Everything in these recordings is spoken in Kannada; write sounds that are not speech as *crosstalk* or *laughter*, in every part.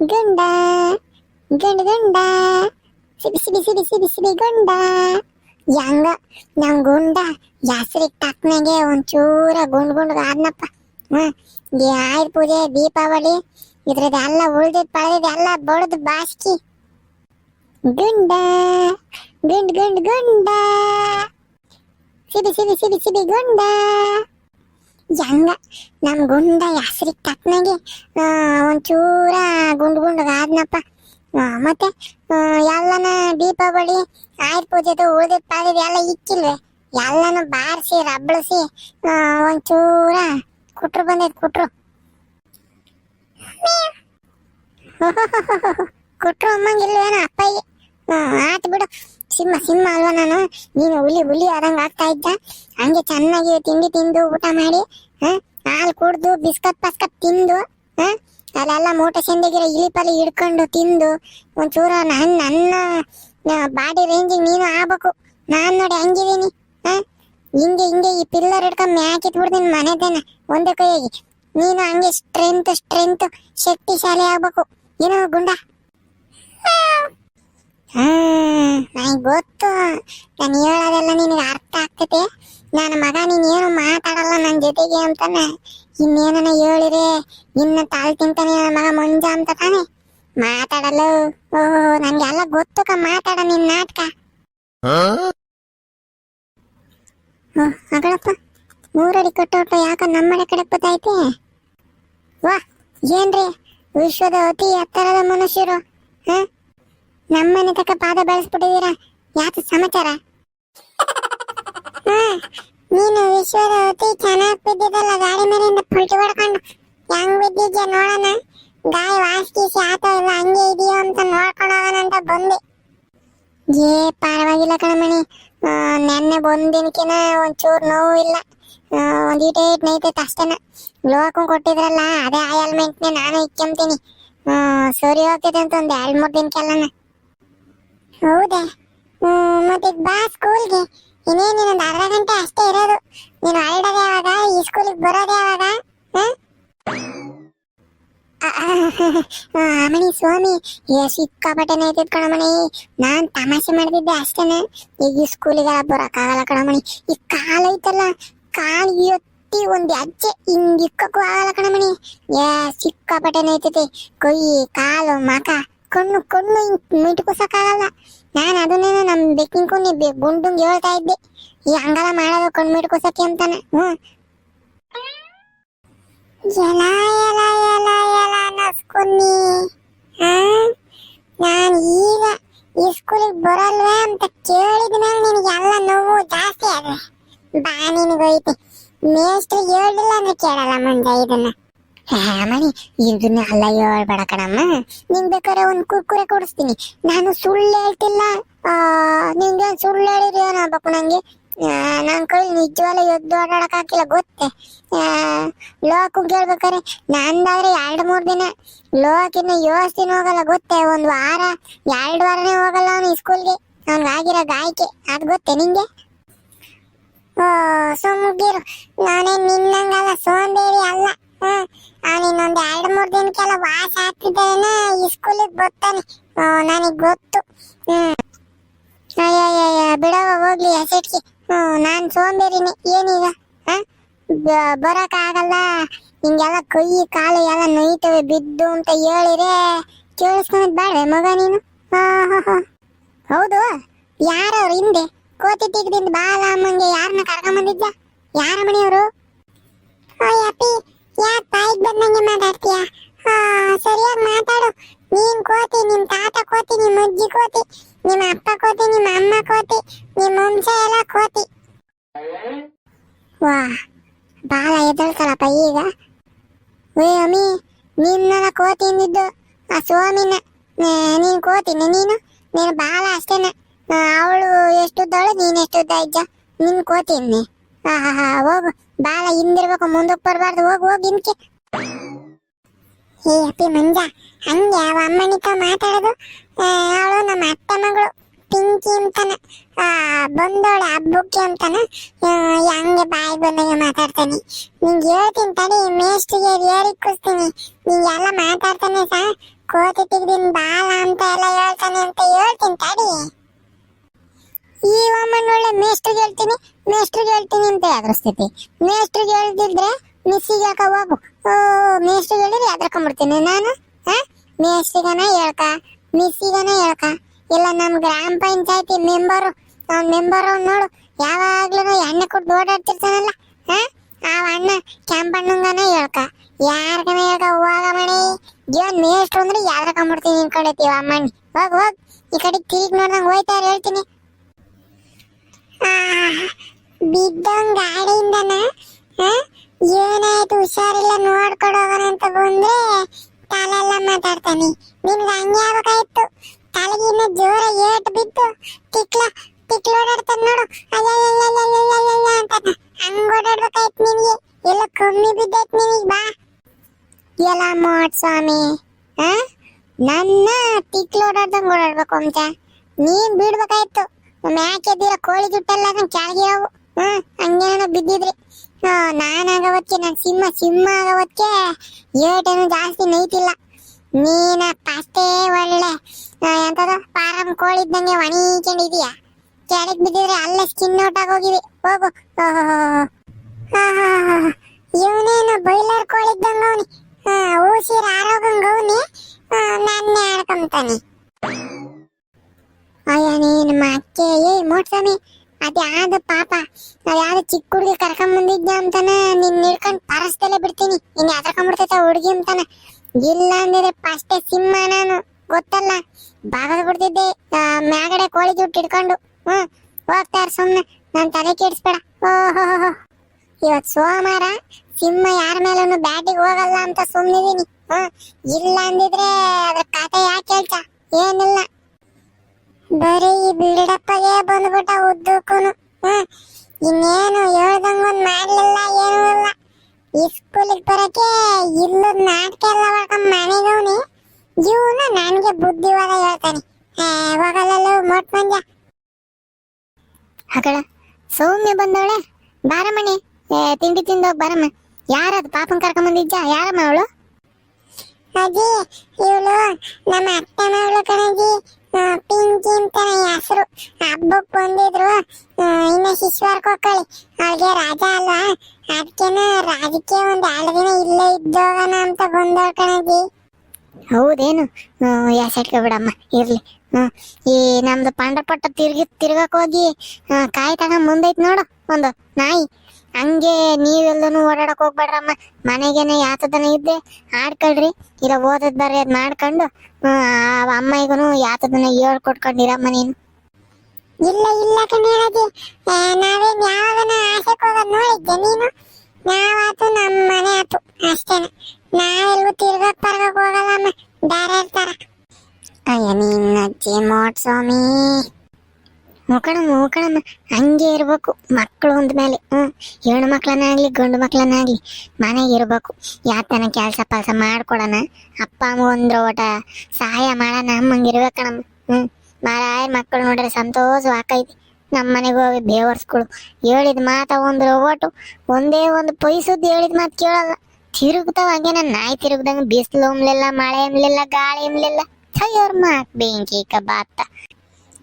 ಗಂಡ ಗಂಡ ಗಂಡ ಸಿಬಿ ಸಿಬಿ ಸಿಬಿ ಸಿಬಿ ಸಿಬಿ ಗಂಡ ಹೆಂಗ ನಮ್ ಗುಂಡ ಜಾಸ್ರಿಗೆ ತಕ್ಕನಾಗೆ ಒಂಚೂರ ಗುಂಡ್ ಗುಂಡ್ ಆದ್ನಪ್ಪ ಹ್ಮ್ ಈ ಆಯುಧ ಪೂಜೆ ದೀಪಾವಳಿ ಇದ್ರದ್ದು ಎಲ್ಲ ಉಳ್ದಿದ್ ಪಳೆದಿದ್ ಎಲ್ಲ ಬಡ್ದು ಬಾಸ್ಕಿ ಗುಂಡ ಗುಂಡ್ ಗುಂಡ್ ಗುಂಡ ಸಿಬಿ ಸಿಬಿ ಸಿಬಿ ಸಿಬಿ ಗುಂಡ ಹೆಂಗ? ನಮ್ ಗುಂಡ ಹೆಸ್ರಿಗೆ ತಕ್ಕನಾಗೆ ಒಂಚೂರ ಗುಂಡ್ ಗುಂಡಗಾದ್ನಪ್ಪ ಮತ್ತೆ ಎಲ್ಲನ ದೀಪಾವಳಿ, ಆಯುರ್ ಪೂಜೆದು ಉಳ್ದಿದ್ ಪಾಳಿದ್ ಎಲ್ಲ ಇಕ್ಕಿಲ್ವೇ. ಎಲ್ಲನೂ ಬಾರಿಸಿ ರಬ್ಬಳಿಸಿ ಒಂಚೂರ ಕುಟ್ರು ಬಂದೈತೆ ಕುಟ್ರು. *laughs* ಕುಟ್ರು ಅಮ್ಮಂಗಿಲ್ವೇನೋ ಅಪ್ಪಗೆ ಆತ್ ಬಿಡು. ಸಿಂಹ ಸಿಂಹ ಅಲ್ವಾ ನಾನು? ನೀನು ಹುಲಿ ಹುಲಿ ಆದಂಗ ಆಗ್ತಾ ಇದ್ದ? ಹಂಗೆ ಚೆನ್ನಾಗಿ ತಿಂಡಿ ತಿಂದು ಊಟ ಮಾಡಿ ಹಾಲು ಕುಡ್ದು, ಬಿಸ್ಕತ್, ಪಸ್ಕತ್ ತಿಂದು, ಹ? ಅಲ್ಲೆಲ್ಲ ಮೂಟೆ ಸಂದಿಗಿರೋ ಇಲಿಪಲಿ ಹಿಡ್ಕೊಂಡು ತಿಂದು, ಒಂಚೂರು ನನ್ನ ನನ್ನ ಬಾಡಿ ರೇಂಜಿಗೆ ನೀನು ಆಗ್ಬೇಕು. ನಾನ್ ನೋಡಿ ಹಂಗಿದೀನಿ ಹ? ಹಿಂಗೆ ಹಿಂಗೆ ಈ ಪಿಲ್ಲರ್ ಹಿಡ್ಕೊಂಡ್ ಮ್ಯಾಕ್ ಇಟ್ಬಿಡ್ತೀನಿ ಮನೆದೇನ ಒಂದೇ ಕೈಯಾಗಿ. ನೀನು ಹಂಗೆ ಸ್ಟ್ರೆಂತ್ ಸ್ಟ್ರೆಂತ್ ಶಕ್ತಿಶಾಲಿ ಆಗ್ಬೇಕು. ಏನೋ ಗುಂಡ ಹ್ಮ್ ನನಗೆ ಗೊತ್ತು. ನಾನು ಹೇಳೋದೆಲ್ಲ ನಿನಗೆ ಅರ್ಥ ಆಗ್ತೈತೆ. ನನ್ನ ಮಗ ನೀನೇನು ಮಾತಾಡಲ್ಲ ನನ್ನ ಜೊತೆಗೆ ಅಂತಾನೆ ಇನ್ನೇನನ ಹೇಳಿರೆ ನಿನ್ನ ತಾಳು ತಿಂತಾನೆ ನನ್ನ ಮಗ ಮುಂಜ ಅಂತ ತಾನೆ. ಮಾತಾಡಲ್ಲ. ಓಹೋ ನನ್ಗೆಲ್ಲ ಗೊತ್ತು ಕ ಮಾತಾಡ ನಿನ್ ನಾಟಕ. ಓ ಅಗಳಪ್ಪ ಮೂರಡಿ ಕಟ್ಟೋಟ ಯಾಕ ನಮ್ಮನೆ ಕಡೆ ಬತ್ತೈತೆ ವಾ, ಏನ್ರಿ? ವಿಶ್ವದ ಅತಿ ಎತ್ತರದ ಮನುಷ್ಯರು, ಹ? ನಮ್ಮನೆ ತಕ್ಕ ಪಾದ ಬಳಸ್ಬಿಟ್ಟಿದ್ದೀರಾ? ಯಾಕೆ ಸಮಾಚಾರ? ನೀನು ವಿಶ್ವದ ಅತಿ ಚೆನ್ನಾಗಿ ಬಿದ್ದಿದ್ದಲ್ಲ, ಗಾಡಿ ಮೇಲಿಂದ ಪಲ್ಟಿ ಹೊಡ್ಕೊಂಡು ಹೆಂಗ್ ಬಿದ್ದಿದ್ಯ ನೋಡೋಣ. ಗಾಯ ವಾಸ್ಕೀಸಿ ಆತ ಇಲ್ಲ ಹಂಗೆ ಇದೆಯೋ ಅಂತ ನೋಡ್ಕೊಂಡೋಗೋಣ ಅಂತ ಬಂದೆ. ಏ, ಪರವಾಗಿಲ್ಲ ಕಣಮಣಿ ನೆನ್ನೆ ಬಂದಿನಕಿನ ಒಂಚೂರು ನೋವು ಇಲ್ಲ. ಒಂದ್ ಈಟೆ ಇಟ್ ನೈತೈತೆ ಅಷ್ಟೇನ. ಲೋಕಂ ಕೊಟ್ಟಿದ್ರಲ್ಲ, ಅದೇ ಆಯಲ್ಮೆಂಟ್ನೇ ನಾನು ಇಕ್ಕೊಂತೀನಿ ಸರಿ ಹೋಗ್ತೈತೆ ಅಂತ ಒಂದು ಎರಡು ಮೂರು ದಿನಕ್ಕೆಲ್ಲನ. ಹೌದಾ. ಮತ್ತೆ ಬಾ ಸ್ಕೂಲ್ಗೆ ಇನ್ನೇನು ಇನ್ನೊಂದು ಅರ್ಧ ಗಂಟೆ ಅಷ್ಟೇ ಇರೋದು. ನೀನು ಹೊರಡೋದು ಯಾವಾಗ? ಈ ಸ್ಕೂಲಿಗೆ ಬರೋದು ಯಾವಾಗ? ಅಮಣಿ ಸ್ವಾಮಿ, ಏ ಸಿಕ್ಕಾಪಟ್ಟೆ ನೈತಿದ್ ಕಣಮಣಿ ನಾನ್ ತಮಾಷೆ ಮಾಡ್ತಿದ್ದೆ ಅಷ್ಟೇನೆ. ಈಗ ಸ್ಕೂಲಿಗೆ ಬರೋಕ್ಕಾಗಲ್ಲ ಕಣಮಣಿ ಈ ಕಾಲ ಐತಲ್ಲ, ಕಾಲ್ ಎತ್ತಿ ಒಂದ್ ಅಜ್ಜೆ ಹಿಂಗ್ ಇಕ್ಕಕ್ಕೂ ಆಗಲ್ಲ ಕಣಮಣಿ ಏ, ಸಿಕ್ಕಾಪಟ್ಟೆ ನೈತೈತಿ ಕೈ, ಕಾಲು, ಮಕ. ಕಣ್ಣು ಕಣ್ಣು ಹಿಂಗ್ ಮಿಟ್ಕೋಸಕ್ಕಾಗಲ್ಲ. ನಾನು ಅದನ್ನೇನೋ ನಮ್ ಬೆಕ್ಕಿನ ಕುನಿ ಗುಂಡುಂಗ್ ಹೇಳ್ತಾ ಇದ್ದೆ. ಈ ಹಂಗಲ್ಲ ಮಾಡೋದು ಕಣ್ಣು ಮಿಟ್ಕೋಸಕ್ಕೆ ಅಂತಾನೆ. ಹ್ಮ್ ಎಲ ಎಲ ಎಲ ಎಲ ನಸ್ಕೊನ್ನಿ ನಾನು ಈಗ ಈ ಸ್ಕೂಲಿಗೆ ಬರಲ್ವೇ ಅಂತ ಕೇಳಿದ ಮೇಲೆ ನಿನಗೆ ಎಲ್ಲ ನೋವು ಜಾಸ್ತಿ ಆದ್ರೆ. ಬಾ ನಿನಗೋಯ್ತು ಮೇಸ್ಟ್ರಿ ಹೇಳಿಲ್ಲ ಅಂದ್ರೆ ಕೇಳಲ್ಲ ಮಂಜ ಇದನ್ನ. ಮಣಿ ಇದನ್ನ ಅಲ್ಲ, ಹೇಳ್ಬೇಡ ಕಣಮ್ಮ. ನಿಂಗ್ ಬೇಕಾದ್ರೆ ಒಂದ್ ಕುರ್ಕುರೆ ಕೊಡಿಸ್ತೀನಿ. ನಾನು ಸುಳ್ಳು ಹೇಳ್ತಿಲ್ಲ. ಆ, ನಿಂಗೆ ಸುಳ್ಳು ಹೇಳಿದ್ರೆ ಏನಪ್ಪ ನಂಗೆ? ನನ್ ಕೈ ನಿಜವಾಗ್ಲೂ ಎದ್ದು ಓಡಾಡಕ್ ಹಾಕಿಲ್ಲ, ಗೊತ್ತೆ? ಲೋಕು ಕೇಳ್ಬೇಕಾರೆ ನಂದಾದ್ರೆ ಎರಡ್ ಮೂರ್ ದಿನ. ಲೋಕಿನ ಯೋಚನೆ ಹೋಗಲ್ಲ, ಗೊತ್ತೆ? ಒಂದ್ ವಾರ, ಎರಡ್ ವಾರನೇ ಹೋಗಲ್ಲ ಅವನು ಸ್ಕೂಲ್ಗೆ ಅವ್ನಿಗೆ ಆಗಿರೋ ಗಾಯಕೆ ಅದ್ ಗೊತ್ತೆ ನಿಂಗೆ? ಓ ಸುಮ್ಗಿರು ನಾನೇ ನಿನ್ನಂಗಲ್ಲ, ಸೋಂಬೇರಿ ಅಲ್ಲ. ಹ್ಮ್ ಎರಡು ಮೂರು ದಿನಕ್ಕೆಲ್ಲ ವಾಸ ಆಗ್ತಿದ್ದೇನೆ, ಈ ಸ್ಕೂಲಿಗೆ ಬರ್ತಾನೆ. ನನಗೆ ಗೊತ್ತು. ಹ್ಮ್. ಅಯ್ಯಯ್ಯ ಬಿಡವ ಹೋಗ್ಲಿ ಹೆಸಟ್ಗೆ ಹ್ಮ್ ನಾನು ಸೋಂಬೇರಿನಿ. ಏನೀಗ ಹಾ? ಬರೋಕ್ಕಾಗಲ್ಲ ಹಿಂಗೆಲ್ಲ ಕೈ, ಕಾಲು ಎಲ್ಲ ನೋಯ್ತವೆ ಬಿದ್ದು ಅಂತ ಹೇಳಿದ್ರೆ ಕೇಳಿಸ್ಕೊಂಡ್ ಬೇಡ ಮಗ ನೀನು? ಹೌದು, ಯಾರವ್ರು ಹಿಂದೆ? ಕೋತಿ ತೆಗ್ದಿಂದ ಬಾಲ ಅಮ್ಮಂಗೆ ಯಾರನ್ನ ಕರ್ಕೊಂಬಂದಿದ್ದ ಯಾರ ಮನೆಯವರು? ಅಪ್ಪಿ ಯಾಕೆ ಬಾಯಿಗೆ ಬಂದಂಗೆ ಮಾತಾಡ್ತೀಯ? ಹಾ ಸರಿಯಾಗಿ ಮಾತಾಡು. ನೀನ್ ಕೋತಿ ನಿಮ್ ತಾತ ಕೋತಿ ನಿಮ್ ಅಜ್ಜಿ ಕೋತಿ ನಿಮ್ಮ ಅಪ್ಪ ಕೋತಿ ನಿಮ್ಮ ಅಮ್ಮ ಕೋತಿ ನಿಮ್ ವಂಶ ಎಲ್ಲ ಕೋತಿ. ವಾ ಬಾಲ ಎದ್ದಳ್ತಲ್ಲಪ್ಪ ಈಗ. ಏ ಅಮ್ಮಿ ನಿನ್ನೆಲ್ಲ ಕೋತಿ ಅಂದಿದ್ದು ಆ ಸ್ವಾಮಿನ. ಆ, ನೀನ್ ಕೋತಿನ ನೀನು? ನೀನು ಬಾಲ ಅಷ್ಟೇನೆ. ಅವಳು ಎಷ್ಟುದ್ದಾಳೆ ನೀನ್ ಎಷ್ಟುದ್ದ ಇದ್ದ ನಿನ್ ಕೋತಿನ್ನೆ ಹಾ ಹಾ ಹಾ ಹೋಗು. ಬಾಲ ಹಿಂದಿರ್ಬೇಕು, ಮುಂದಕ್ಕೆ ಬರಬಾರ್ದು. ಹೋಗಿ ಹೋಗಿ ಹಿಂದಕ್ಕೆ ಏ, ಅಪ್ಪಿ ಮಂಜ, ಹಂಗೆ ಅವ ಅಮ್ಮನಿಕ ಮಾತಾಡೋದು ಅವಳು ನಮ್ಮ ಅತ್ತೆ ಮಗಳು, ಪಿಂಕಿ ಅಂತಾನ. ಆ ಬಂದೋಳೆ ಹಬ್ಬಕ್ಕೆ ಅಂತಾನ. ಹಂಗೆ ಬಾಯಿ ಬಂದಂಗೆ ಮಾತಾಡ್ತಾನೆ. ನಿಂಗೆ ಹೇಳ್ತೀನಿ ತಡಿ, ಮೇಷ್ಟಿಗೆ ಏರಿ ಕೂಸ್ತೀನಿ ನಿಂಗೆ ಎಲ್ಲ ಮಾತಾಡ್ತಾನೆ ಸಾ. ಕೋತಿ ತೆಗ್ದಿನ ಬಾಲ ಅಂತ ಎಲ್ಲ ಹೇಳ್ತಾನೆ ಅಂತ ಹೇಳ್ತೀನಿ ತಡಿ. ಈ ಒಮ್ಮನ್ ಒಳ್ಳೆ ಮೇಸ್ಟ್ರಿಗೆ ಹೇಳ್ತೀನಿ. ಮೇಸ್ಟ್ರಿಗೆ ಹೇಳ್ತೀನಿ ಅಂತ ಸ್ಥಿತಿ? ಮೇಸ್ಟ್ರಿಗೆ ಹೇಳ್ದಿದ್ರೆ ಮಿಸ್ಸಿಗೆ ಯಾಕ ಹೋಗು. ಮೇಸ್ಟ್ರಿಗೆ ಹೇಳಿದ್ರೆ ಎದ್ರಕೊಂಡ್ಬಿಡ್ತೀನಿ ನಾನು? ಹಾ? ಮೇಸ್ಟ್ರಿಗನ ಹೇಳ್ಕ? ಮಿಸ್ಸಿಗನ ಹೇಳ್ಕ? ಇಲ್ಲ ನಮ್ಮ ಗ್ರಾಮ ಪಂಚಾಯತಿ ಮೆಂಬರು, ಅವ್ನ ಮೆಂಬರ್ ಅವ್ನು ನೋಡು ಯಾವಾಗ್ಲೂ ಎಣ್ಣೆ ಕೊಟ್ಟು ಓಡಾಡ್ತಿರ್ತಾನಲ್ಲ, ಹಾ? ಆ ಅಣ್ಣ ಕೆಂಪಣ್ಣಂಗನ ಹೇಳ್ಕ. ಯಾರ್ಗನ ಹೇಳ್ಕ? ಹೋಗ ಮಣಿ. ಜೀವನ್ ಮೇಷ್ಟ್ರು ಅಂದ್ರೆ ಯಾವ್ದ್ರಕೊಂಡ್ಬಿಡ್ತೀನಿ ನಿನ್ಕೊಂಡೈತಿ ಅಮ್ಮಣ್ಣಿ ಹೋಗ್ ಹೋಗ್. ಈ ಕಡೆ ತಿರುಗಿ ನೋಡ್ದಂಗೆ ಹೋಯ್ತಾರ ಹೇಳ್ತೀನಿ. ಬಿದ್ದಂಗ್ ಗಾಡಿಯಿಂದನ ಏನಾಯ್ತು ಹುಷಾರಿಲ್ಲ ನೋಡ್ಕೊಂಡು ಹೋಗೋಣ ಅಂತ ಬಂದ್ರೆ ತಲೆಲ್ಲ ಮಾತಾಡ್ತಾನೆ. ನಿನ್ಗೆ ಹಂಗೆ ಆಗ್ಬೇಕಾಯ್ತು? ತಲೆಗೆ ಜೋರ ಏಟ್ ಬಿದ್ದು ತಿಕ್ಲ ತಿಕ್ಲ ಓಡಾಡ್ತಾನೆ ನೋಡು. ಅಯ್ಯಯ್ಯಯ್ಯಯ್ಯಯ್ಯಯ್ಯಯ್ಯ ಅಂತ ಹಂಗ ಓಡಾಡ್ಬೇಕಾಯ್ತು ನಿನಗೆ? ಎಲ್ಲ ಕಮ್ಮಿ ಬಿದ್ದೈತ್ ನಿನಗೆ, ಬಾ. ಎಲ್ಲ ಮಾಡ್ ಸ್ವಾಮಿ ನನ್ನ ತಿಕ್ಲ ಓಡಾಡ್ದಂಗೆ ಓಡಾಡ್ಬೇಕು ಅಂತ. ನೀನ್ ಬಿಡ್ಬೇಕಾಯ್ತು. ಮ್ಯಾಕ್ ಎದ್ದಿರೋ ಕೋಳಿ ಜುಟ್ಟೆಲ್ಲ ನನ್ ಕೆಳಗೆ ಅವು ಹ್ಮ್ ಹಂಗೇನೋ ಬಿದ್ದಿದ್ರಿ. ನಾನು ಆಗವಕ್ಕೆ ನಾನು ಸಿಂಹ ಸಿಂಹ ಆಗವಕ್ಕೆ ಏಟೇನು ಜಾಸ್ತಿ ನೈತಿಲ್ಲ. ನೀನ ಅಷ್ಟೇ ಒಳ್ಳೆ ಎಂತದ ಪಾರಂ ಕೋಳಿ ಇದ್ದಂಗೆ ಒಣೀಕೊಂಡಿದೀಯ ಕೆಳಗೆ ಬಿದ್ದಿದ್ರೆ ಅಲ್ಲೇ ಸ್ಕಿನ್ ಔಟ್ ಆಗೋಗಿವಿ ಹೋಗು. ಇವನೇನು ಬೈಲರ್ ಕೋಳಿ ಇದ್ದಂಗ ಅವನಿ ಊಸಿರ ಆರೋಗಂಗ ಅವನಿ ನನ್ನೇ ಆಡ್ಕೊಂತಾನೆ ಅಯ್ಯ ನೀನ್ ಮತ್ತೆ ಏ ಮೋಟ್ಸ್ವಾಮಿ ಅದ್ಯಾವ್ದು ಪಾಪ ಅದ್ಯಾವ್ದು ಚಿಕ್ಕ ಹುಡುಗಿ ಕರ್ಕೊಂಡ್ ಬಂದಿದ್ದೆ ಅಂತಾನ ನಿನ್ ಹಿಡ್ಕೊಂಡ್ ಪರಸ್ದಲ್ಲೇ ಬಿಡ್ತೀನಿ. ನೀನ್ ಎದ್ರಕೊಂಡ್ಬಿಡ್ತೈತ ಹುಡುಗಿ ಅಂತಾನ. ಇಲ್ಲ ಅಂದ್ರೆ ಫಸ್ಟೇ ಸಿಂಹ ನಾನು. ಗೊತ್ತಲ್ಲ ಬಾಗದ ಬಿಡ್ತಿದ್ದೆ ಮ್ಯಾಗಡೆ ಕೋಳಿ ಜುಟ್ಟು ಹಿಡ್ಕೊಂಡು. ಹ್ಮ್ ಹೋಗ್ತಾರ ಸುಮ್ನೆ. ನಾನ್ ತಲೆ ಕೆಡಿಸ್ಬೇಡ. ಓಹೋ ಇವತ್ ಸೋಮವಾರ ಸಿಂಹ ಯಾರ ಮೇಲೂ ಬ್ಯಾಟಿಗೆ ಹೋಗಲ್ಲ ಅಂತ ಸುಮ್ನಿದೀನಿ ಹ್ಮ್ ಇಲ್ಲ ಅಂದಿದ್ರೆ ಅದ್ರ ಕತೆ ಯಾಕೆ ಹೇಳ್ತ? ಏನಿಲ್ಲ. ಬರೀ ಈ ಬಿಲ್ಡಪ್ಪಗೆ ಬಂದ್ಬಿಟ್ಟ ಉದ್ದಕ್ಕೂನು. ಹ್ಮ್ ಇನ್ನೇನು ಹೇಳ್ದಂಗ ಒಂದ್ ಮಾಡ್ಲಿಲ್ಲ, ಏನೂ ಇಲ್ಲ. ಈ ಸ್ಕೂಲಿಗೆ ಬರಕ್ಕೆ ಇಲ್ಲದ ನಾಟಕ ಎಲ್ಲ ಮಾಡ್ಕೊಂಡ್ ಮನೆಗವ್ನಿ. ಇವನ ನನ್ಗೆ ಬುದ್ಧಿವಾದ ಹೇಳ್ತಾನೆ. ಹೋಗಲ್ಲ ಮೋಟ್ ಮಂಜ ಹಕಳ ಸೌಮ್ಯ ಬಂದವಳೆ? ಬಾರಮ್ಮಣಿ ತಿಂಡಿ ತಿಂದು ಬಾರಮ್ಮ. ಯಾರದು ಪಾಪನ್ ಕರ್ಕೊಂಡ್ ಬಂದಿದ್ದ ಯಾರಮ್ಮ ಅವಳು? ಅಜ್ಜಿ ಇವಳು ನಮ್ಮ ಅತ್ತೆ ಮಗಳು ಕಣಜಿ. ಪಿಂಕಿ ಅಂತಾನೆ ಹೆಸರು. ಹಬ್ಬಕ್ ಬಂದಿದ್ರು. ಇನ್ನ ಶಿಶ್ವಾರ್ಕ್ ಹೋಗ್ಕೊಳ್ಳಿ ಅವ್ಳಿಗೆ ರಾಜ ಅಲ್ವಾ? ಅದಕ್ಕೆನ ರಾಜಕೀಯ ಒಂದ್ ಎರಡು ದಿನ ಇಲ್ಲೇ ಇದ್ದೋಗಣ ಅಂತ ಬಂದವ್ ಕಣಜಿ. ಹೌದೇನು? ಯಾಸಟ್ಕ ಬಿಡಮ್ಮ, ಇರ್ಲಿ. ಈ ನಮ್ದು ಪಾಂಡ್ರಪಟ್ಟ ತಿರ್ಗಿ, ತಿರ್ಗಕ್ ಹೋಗಿ ಕಾಯಿ ತಗೊಂಡ್ ಮುಂದೈತ್ ನೋಡು, ಒಂದು ನಾಯಿ. ಹಂಗೆ ನೀವೆಲ್ಲನೂ ಓಡಾಡಕ್ ಹೋಗ್ಬೇಡ್ರಮ್ಮ. ಮನೆಗೇನೆ ಯಾತದನ ಇದ್ದೆ. ಆಡ್ಕೊಳ್ರಿ. ಇಲ್ಲ ಓದದ್ ಅದ್ ಮಾಡ್ಕೊಂಡು. ಆ ಅಮ್ಮಯ್ಯಗೂ ಯಾತದನ ಹೇಳ್ಕೊಟ್ಕೊಂಡಿರಮ್ಮ ನೀನು. ಇಲ್ಲ ಇಲ್ಲ ಕಣ್ಣಿರಾಜಿ ನಾವೇನ್ ಯಾವಾಗನ ಆಸೆಕ್ ಹೋಗೋದ್ ನೋಡಿದ್ದೆ ನೀನು? ನಾವಾತು ನಮ್ಮ ಮನೆ ಆತು, ಅಷ್ಟೇನೆ. ನಾವೆಲ್ಗೂ ತಿರ್ಗಕ್ ಪರ್ಗಕ್ ಹೋಗಲ್ಲಮ್ಮ. ಬೇರೆ ಇರ್ತಾರ ಅಯ್ಯ ನಿನ್ನ ಅಜ್ಜಿ ಮೋಟ್ ಸ್ವಾಮಿ ಮುಕಣಮ್ಮ ಮುಕಣಮ್ಮ ಹಂಗೆ ಇರಬೇಕು, ಮಕ್ಕಳು ಅಂದ್ಮೇಲೆ ಹ್ಞೂ ಹೆಣ್ಣು ಮಕ್ಕಳನ್ನಾಗಲಿ ಗಂಡು ಮಕ್ಕಳನ್ನಾಗಲಿ ಮನೆಗೆ ಇರಬೇಕು. ಯಾತನ ಕೆಲಸ ಪಾಲ್ಸ ಮಾಡ್ಕೊಡೋಣ, ಅಪ್ಪ, ಅಮ್ಮ ಒಂದ್ರ ಓಟ, ಸಹಾಯ ಮಾಡೋಣ ಅಮ್ಮಂಗೆ ಇರ್ಬೇಕಣಮ್ಮ ಹ್ಞೂ ಮಾರಾಯ ಮಕ್ಕಳು ನೋಡ್ರೆ ಸಂತೋಷ ಆಕೈತಿ ನಮ್ಮ ಮನೆಗೆ ಹೋಗಿ ಬೇವರ್ಸ್ಗಳು ಹೇಳಿದ ಮಾತ ಒಂದು ಓಟು ಒಂದೇ ಒಂದು ಪೈಸದ್ದು ಹೇಳಿದ ಮಾತು ಕೇಳಲ್ಲ. ತಿರುಗ್ತಾವ ಹಂಗೆ ನಾಯಿ ತಿರುಗ್ದಂಗೆ ಬಿಸಿಲು ಅಂಬ್ಲಿಲ್ಲ ಮಳೆ ಅಂಬ್ಲಿಲ್ಲ ಗಾಳಿ ಅಂಬ್ಲಿಲ್ಲ ಥಯ್ಯೋರ್ ಮಾಕ್ ಬೆಂಕಿ ಕಬಾತ್ತ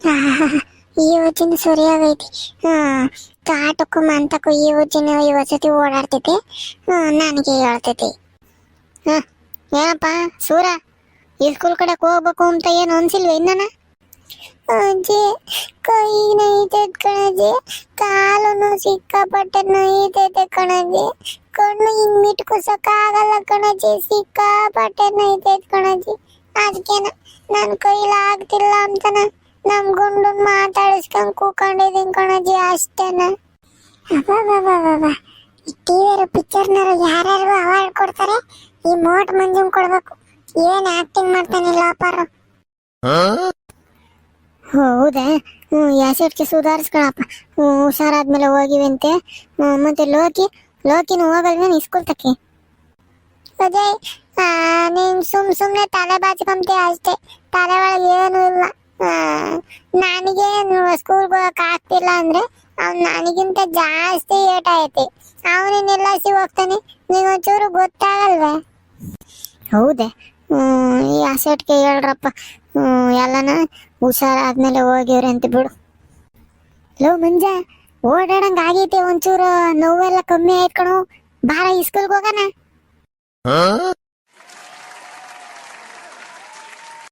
*laughs* ಈ ಯೋಚನೆ ಸರಿಯಾಗೈತಿ. ಕಾಟಕ್ಕೂ ಮಂತಕ್ಕೂ ಈ ಯೋಜನೆ ಈ ವಸತಿ ಓಡಾಡ್ತೈತಿ. ನನಗೆ ಹೇಳ್ತೈತಿ. ಹಾಂ, ಏನಪ್ಪ, ಸೂರ? ಈ ಸ್ಕೂಲ್ ಕಡೆ ಹೋಗ್ಬೇಕು ಅಂತ ಏನು ಅನ್ಸಿಲ್ವ ಇನ್ನನ? ಅಜ್ಜಿ ಕೈ ನೈತೈತ್ ಕಣಜ್ಜಿ ಕಾಲು ಸಿಕ್ಕಾಪಟ್ಟೆ ನೈತೈತೆ ಕಣಜ್ಜಿ ಕಣ್ಣು ಹಿಂಗ್ ಮಿಟ್ಕೋಸಕ್ ಆಗಲ್ಲ ಕಣಜ್ಜಿ ಸಿಕ್ಕಾಪಟ್ಟೆ ನೈತೈತ್ ಕಣಜ್ಜಿ ಅದಕ್ಕೇನ, ನನ್ ಕೈಲಾಗ್ತಿಲ್ಲ ಅಂತನ, ನಮ್ ಗುಂಡನ್ ಮಾತಾಡಿಸ್ಕೊಂಡ್ ಕೂಕೊಂಡಿದೀನಿ ಕಣಜ್ಜಿ ಅಷ್ಟೇನ ಅಬ್ಬಬ್ಬಬ್ಬಬ್ಬ. ಈ ಟಿವಿಯರು ಪಿಕ್ಚರ್ನರು ಯಾರ್ಯಾರಿಗೂ ಅವಾರ್ಡ್ ಕೊಡ್ತಾರೆ, ಈ ಮೋಟ್ ಮಂಜುನ್ ಕೊಡ್ಬೇಕು. ಏನ್ ಆಕ್ಟಿಂಗ್ ಮಾಡ್ತಾನೆ ಲೋಪರು. ಹೌದಾ? ಹ್ಞೂ ಯಾಸಿಡ್ಗೆ ಸುಧಾರಿಸ್ಕೊಳಪ್ಪ. ಹುಷಾರಾದ್ಮೇಲೆ ಹೋಗಿವಂತೆ. ಮತ್ತೆ ಲೋಕಿ, ಲೋಕಿನ ಹೋಗಲ್ವೇನು ಇಸ್ಕೂಲ್ ತಕ್ಕೆ? ಅಜಯ್ ನೀನ್ ಸುಮ್ ಸುಮ್ನೆ ತಲೆ ಬಾಚ್ಕೊಂತೀಯ ಅಷ್ಟೇ. ತಲೆ ಒಳಗೆ ಏನು ಇಲ್ಲ. ನನಗೆ ಸ್ಕೂಲ್ಗೆ ಹೋಗಕ್ ಆಗ್ತಿಲ್ಲ ಅಂದ್ರೆ ಅವ್ನು ನನಗಿಂತ ಜಾಸ್ತಿ ಏಟ್ ಐತಿ. ಅವನಿನ್ನೆಲ್ಲ ಸಿ ಹೋಗ್ತಾನೆ? ನಿಂಗೊಂಚೂರು ಗೊತ್ತಾಗಲ್ವೇ? ಹೌದೇ? ಈ ಅಸೆಟ್ಗೆ ಹೇಳ್ರಪ್ಪ. ಹ್ಮ್, ಎಲ್ಲನ ಹುಷಾರಾದ್ಮೇಲೆ ಹೋಗಿವ್ರಿ ಅಂತ ಬಿಡು. ಲೋ ಮಂಜ ಓಡಾಡಂಗ ಆಗೈತೆ ಒಂಚೂರು ನೋವೆಲ್ಲ ಕಮ್ಮಿ ಆಯ್ತು ಕಣೋ. ಬಾರ ಈ ಸ್ಕೂಲ್ಗೆ ಹೋಗೋಣ.